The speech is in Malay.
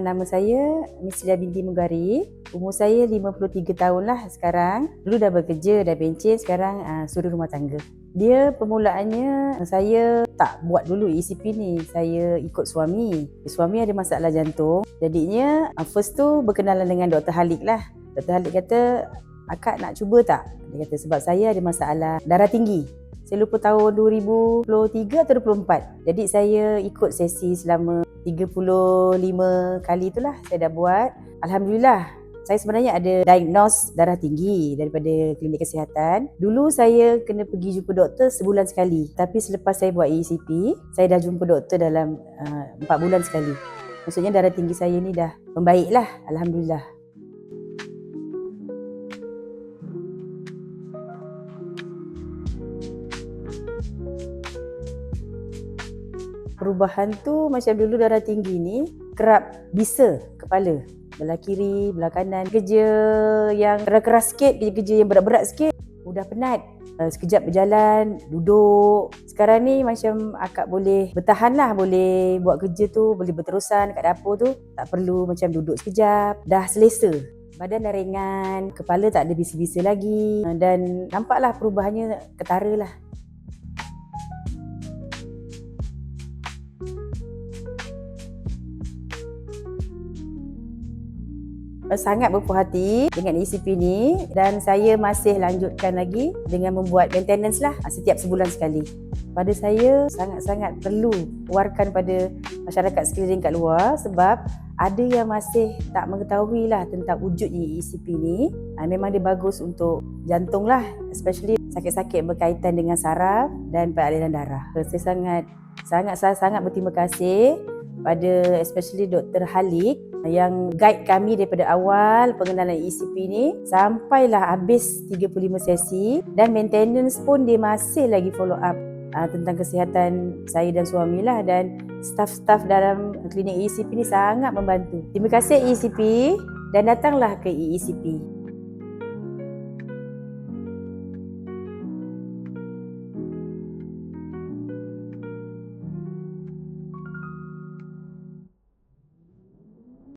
nama saya Mislia binti Mugari. Umur saya 53 tahun lah sekarang. Dulu dah bekerja, dah bencin, sekarang uh, suri rumah tangga. Dia permulaannya saya tak buat dulu ECP ni. Saya ikut suami. Suami ada masalah jantung. Jadinya uh, first tu berkenalan dengan Dr. Halik lah. Dr. Halik kata, akak nak cuba tak? Dia kata sebab saya ada masalah darah tinggi. Saya lupa tahun 2023 atau 24. Jadi saya ikut sesi selama 35 kali itulah saya dah buat. Alhamdulillah saya sebenarnya ada diagnose darah tinggi daripada klinik kesihatan. Dulu saya kena pergi jumpa doktor sebulan sekali. Tapi selepas saya buat ECP, saya dah jumpa doktor dalam uh, 4 bulan sekali. Maksudnya darah tinggi saya ni dah membaiklah. Alhamdulillah. Perubahan tu macam dulu darah tinggi ni kerap bisa kepala belah kiri, belah kanan. Kerja yang keras sikit, kerja-kerja yang berat-berat sikit, mudah penat. Uh, sekejap berjalan, duduk. Sekarang ni macam akak boleh bertahan lah, boleh buat kerja tu, boleh berterusan kat dapur tu. Tak perlu macam duduk sekejap, dah selesa. Badan dah ringan, kepala tak ada bisa-bisa lagi dan nampaklah perubahannya ketara lah. Thank you. Sangat berpuas hati dengan ECP ni dan saya masih lanjutkan lagi dengan membuat maintenance lah setiap sebulan sekali. Pada saya sangat-sangat perlu warkan pada masyarakat sekeliling kat luar sebab ada yang masih tak mengetahui lah tentang wujudnya ECP ni. Ha, memang dia bagus untuk jantung lah especially sakit-sakit berkaitan dengan saraf dan peraliran darah. Saya sangat sangat sangat berterima kasih pada especially Dr. Halik yang guide kami daripada awal pengenalan ECP ni sampailah habis 35 sesi dan maintenance pun dia masih lagi follow up uh, tentang kesihatan saya dan suami lah dan staff-staff dalam klinik ECP ni sangat membantu. Terima kasih ECP dan datanglah ke ECP.